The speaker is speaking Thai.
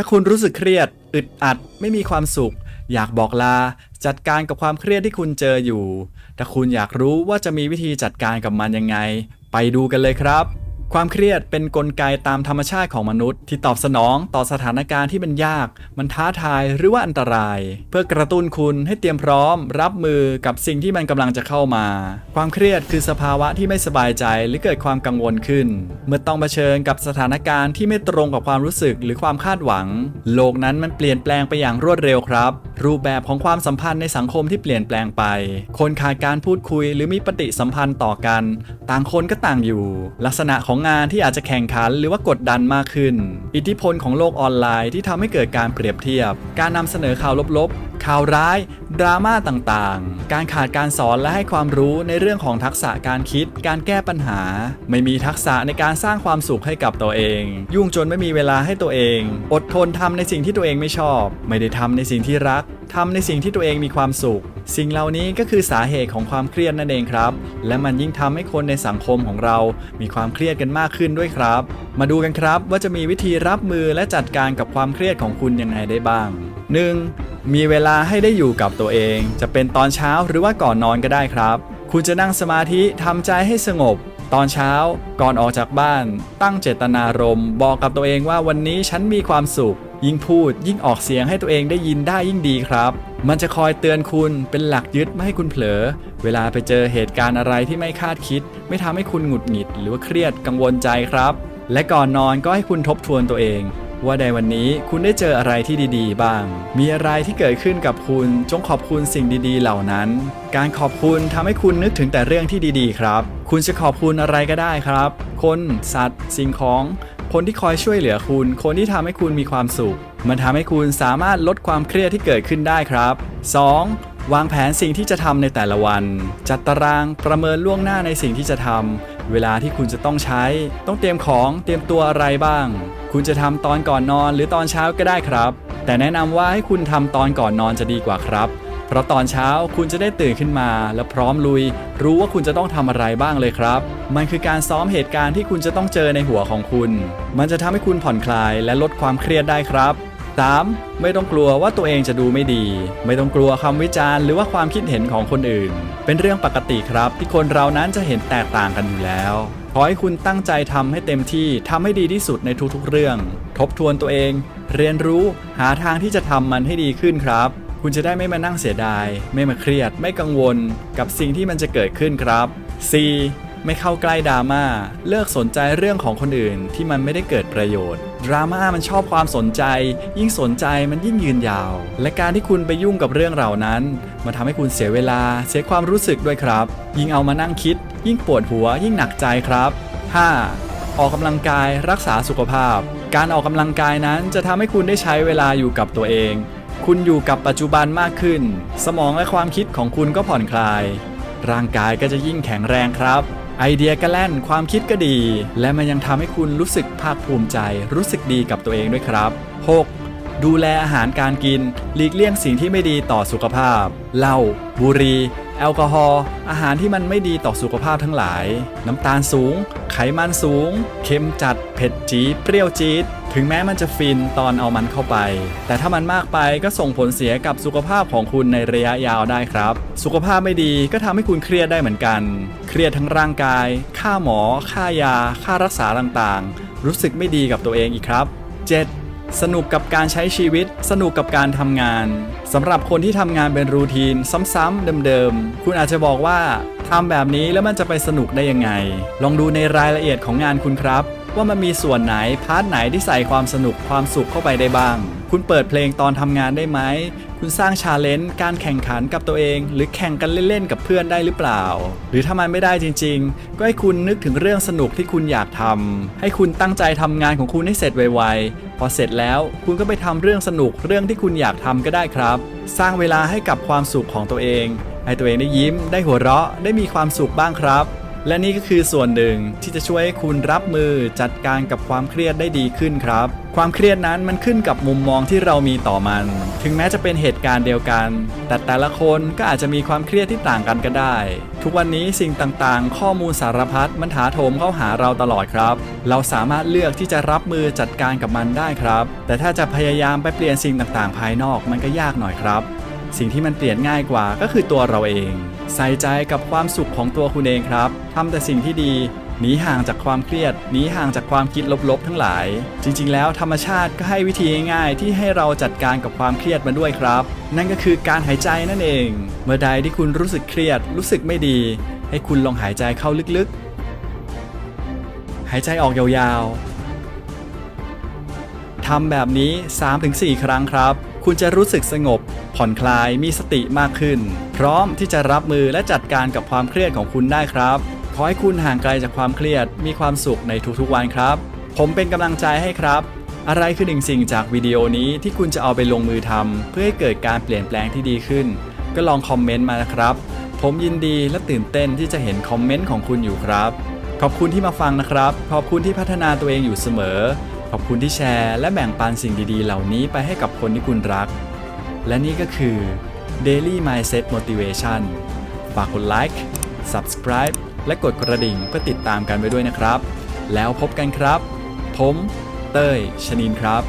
ถ้าคุณรู้สึกเครียด อึดอัด ไม่มีความสุข อยากบอกลา จัดการกับความเครียดที่คุณเจออยู่ ถ้าคุณอยากรู้ว่าจะมีวิธีจัดการกับมันยังไง ไปดูกันเลยครับ ความเครียดเป็นนกลไกตามธรรมชาติของมนุษย์ ที่ตอบสนองต่อสถานการณ์ที่มันยาก มันท้าทายหรือว่าอันตราย เพื่อกระตุ้นคุณให้เตรียมพร้อม รับมือกับสิ่งที่มันกำลังจะเข้ามา ความเครียดคือสภาวะที่ไม่สบายใจหรือเกิดความกังวลขึ้น เมื่อต้องเผชิญกับสถานการณ์ที่ไม่ตรงกับความรู้สึกหรือความคาดหวัง โลกนั้นมันเปลี่ยนแปลงไปอย่างรวดเร็วครับ รูปแบบของความสัมพันธ์ในสังคมที่เปลี่ยนแปลงไป คนขาดการพูดคุยหรือมีปฏิสัมพันธ์ต่อกัน ต่างคนก็ต่างอยู่ ลักษณะของงานที่อาจจะแข่งขันหรือว่ากดดันมากขึ้น อิทธิพลของโลกออนไลน์ที่ทำให้เกิดการเปรียบเทียบ การนำเสนอข่าวลบๆ ข่าวร้าย ดราม่าต่างๆ การขาดการสอนและให้ความรู้ในเรื่องของทักษะการคิด การแก้ปัญหา ไม่มีทักษะในการสร้างความสุขให้กับตัวเอง ยุ่งจนไม่มีเวลาให้ตัวเอง อดทนทำในสิ่งที่ตัวเองไม่ชอบ ไม่ได้ทำในสิ่งที่รัก ทำในสิ่งที่ตัวเองมีความสุข สิ่งเหล่านี้ก็คือสาเหตุของความเครียดนั่นเองครับ และมันยิ่งทำให้คนในสังคมของเรา มีความเครียดกันมากขึ้นด้วยครับ มาดูกันครับว่าจะมีวิธีรับมือและจัดการกับความเครียดของคุณยังไงได้บ้าง 1. มีเวลาให้ได้อยู่กับตัวเอง จะเป็นตอนเช้าหรือว่าก่อนนอนก็ได้ครับ คุณจะนั่งสมาธิทำใจให้สงบตอนเช้าก่อนออกจากบ้าน ตั้งเจตนารมณ์บอกกับตัวเองว่าวันนี้ฉันมีความสุข ยิ่งพูดยิ่งออกเสียงให้ตัวเองได้ยินได้ยิ่งดีครับ มันจะคอยเตือนคุณเป็นหลักยึดไม่ให้คุณเผลอ เวลาไปเจอเหตุการณ์อะไรที่ไม่คาดคิด ไม่ทำให้คุณหงุดหงิด หรือว่าเครียดกังวลใจครับ และก่อนนอนก็ให้คุณทบทวนตัวเองว่าในวันนี้คุณได้เจออะไรที่ดีๆ บ้าง มีอะไรที่เกิดขึ้นกับคุณ จงขอบคุณสิ่งดีๆ เหล่านั้น การขอบคุณทำให้คุณนึกถึงแต่เรื่องที่ดีๆ ครับ คุณจะขอบคุณอะไรก็ได้ครับ คน สัตว์ สิ่งของ คนที่คอยช่วยเหลือคุณ คนที่ทำให้คุณมีความสุข มันทำให้คุณสามารถลดความเครียดที่เกิดขึ้นได้ครับ 2. วางแผนสิ่งที่จะทำในแต่ละวัน จัดตารางประเมินล่วงหน้าในสิ่งที่จะทำ เวลาที่คุณจะต้องใช้ ต้องเตรียมของเตรียมตัวอะไรบ้าง คุณจะทำตอนก่อนนอนหรือตอนเช้าก็ได้ครับ แต่แนะนำว่าให้คุณทำตอนก่อนนอนจะดีกว่าครับ เพราะตอนเช้าคุณจะได้ตื่นขึ้นมา และพร้อมลุย รู้ว่าคุณจะต้องทำอะไรบ้างเลยครับ มันคือการซ้อมเหตุการณ์ที่คุณจะต้องเจอในหัวของคุณ มันจะทำให้คุณผ่อนคลายและลดความเครียดได้ครับ 3. ไม่ต้องกลัวว่าตัวเองจะดูไม่ดี ไม่ต้องกลัวคำวิจารณ์หรือว่าความคิดเห็นของคนอื่น เป็นเรื่องปกติครับ ที่คนเรานั้นจะเห็นแตกต่างกันอยู่แล้ว ขอให้คุณตั้งใจทำให้เต็มที่ทำให้ดีที่สุดในทุกๆเรื่อง ทบทวนตัวเอง เรียนรู้หาทางที่จะทำมันให้ดีขึ้นครับ คุณจะได้ไม่มานั่งเสียดาย ไม่มาเครียด ไม่กังวล กับสิ่งที่มันจะเกิดขึ้นครับ 4. ไม่เข้าใกล้ดราม่า เลิกสนใจเรื่องของคนอื่นที่มันไม่ได้เกิดประโยชน์ ดราม่ามันชอบความสนใจ ยิ่งสนใจมันยิ่งยืนยาว และการที่คุณไปยุ่งกับเรื่องเหล่านั้น มันทำให้คุณเสียเวลา เสียความรู้สึกด้วยครับ ยิ่งเอามานั่งคิด ยิ่งปวดหัว ยิ่งหนักใจครับ 5. ออกกำลังกายรักษาสุขภาพ การออกกำลังกายนั้นจะทำให้คุณได้ใช้เวลาอยู่กับตัวเอง คุณอยู่กับปัจจุบันมากขึ้น สมองและความคิดของคุณก็ผ่อนคลาย ร่างกายก็จะยิ่งแข็งแรงครับ ไอเดียก็แล่นความคิดก็ดี และมันยังทำให้คุณรู้สึกภาคภูมิใจ รู้สึกดีกับตัวเองด้วยครับ 6. ดูแลอาหารการกิน หลีกเลี่ยงสิ่งที่ไม่ดีต่อสุขภาพเหล้าบุหรี่ แอลกอฮอล์อาหารที่มันไม่ดีต่อสุขภาพทั้งหลาย น้ำตาลสูง ไขมันสูง เค็มจัด เผ็ดจี๊ดเปรี้ยวจี๊ดถึงแม้มันจะฟินตอนเอามันเข้าไป แต่ถ้ามันมากไปก็ส่งผลเสียกับสุขภาพของคุณในระยะยาวได้ครับ สุขภาพไม่ดีก็ทำให้คุณเครียดได้เหมือนกัน เครียดทั้งร่างกาย ค่าหมอ ค่ายา ค่ารักษาต่างๆ รู้สึกไม่ดีกับตัวเองอีกครับ 7. สนุกกับการใช้ชีวิต สนุกกับการทำงานสำหรับคนที่ทำงานเป็นรูทีนซ้ำๆเดิมๆ คุณอาจจะบอกว่าทำแบบนี้แล้วมันจะไปสนุกได้ยังไง ลองดูในรายละเอียดของงานคุณครับ ว่ามันมีส่วนไหนพาร์ทไหนที่ใส่ความสนุกความสุขเข้าไปได้บ้าง คุณเปิดเพลงตอนทำงานได้ไหม คุณสร้างชาเลนจ์การแข่งขันกับตัวเอง หรือแข่งกันเล่นๆกับเพื่อนได้หรือเปล่า หรือถ้ามันไม่ได้จริง ๆ ก็ให้คุณนึกถึงเรื่องสนุกที่คุณอยากทำให้คุณตั้งใจทำงานของคุณให้เสร็จไวๆ พอเสร็จแล้วคุณก็ไปทำเรื่องสนุกเรื่องที่คุณอยากทำก็ได้ครับ สร้างเวลาให้กับความสุขของตัวเอง ให้ตัวเองได้ยิ้ม ได้หัวเราะ ได้มีความสุขบ้างครับ และนี่ก็คือส่วนหนึ่งที่จะช่วยให้คุณรับมือจัดการกับความเครียดได้ดีขึ้นครับ ความเครียดนั้นมันขึ้นกับมุมมองที่เรามีต่อมัน ถึงแม้จะเป็นเหตุการณ์เดียวกัน แต่แต่ละคนก็อาจจะมีความเครียดที่ต่างกันก็ได้ ทุกวันนี้สิ่งต่างๆ ข้อมูลสารพัดมันถาโถมเข้าหาเราตลอดครับ เราสามารถเลือกที่จะรับมือจัดการกับมันได้ครับ แต่ถ้าจะพยายามไปเปลี่ยนสิ่งต่างๆ ภายนอกมันก็ยากหน่อยครับ สิ่งที่มันเปลี่ยนง่ายกว่าก็คือตัวเราเอง ใส่ใจกับความสุขของตัวคุณเองครับทำแต่สิ่งที่ดีหนีห่างจากความเครียดหนีห่างจากความคิดลบๆ ทั้งหลาย จริง ๆ แล้วธรรมชาติก็ให้วิธีง่ายๆ ที่ให้เราจัดการกับความเครียดมาด้วยครับ นั่นก็คือการหายใจนั่นเอง เมื่อใดที่คุณรู้สึกเครียด รู้สึกไม่ดี ให้คุณลองหายใจเข้าลึกๆ หายใจออกยาวๆทำแบบนี้ 3-4 ครั้งครับ คุณจะรู้สึกสงบ ผ่อนคลายมีสติมากขึ้น พร้อมที่จะรับมือและจัดการกับความเครียดของคุณได้ครับ ขอให้คุณห่างไกลจากความเครียด มีความสุขในทุกๆวันครับ ผมเป็นกำลังใจให้ครับ อะไรคือหนึ่งสิ่งจากวิดีโอนี้ที่คุณจะเอาไปลงมือทำเพื่อให้เกิดการเปลี่ยนแปลงที่ดีขึ้น ก็ลองคอมเมนต์มานะครับ ผมยินดีและตื่นเต้นที่จะเห็นคอมเมนต์ของคุณอยู่ครับ ขอบคุณที่มาฟังนะครับ ขอบคุณที่พัฒนาตัวเองอยู่เสมอ ขอบคุณที่แชร์และแบ่งปันสิ่งดีๆ เหล่านี้ไปให้กับคนที่คุณรัก และนี่ก็คือ Daily Mindset Motivation ฝากกดไลค์ Subscribe และกดกระดิ่งเพื่อติดตามกันไปด้วยนะครับ แล้วพบกันครับ ผม เต้ยชนินครับ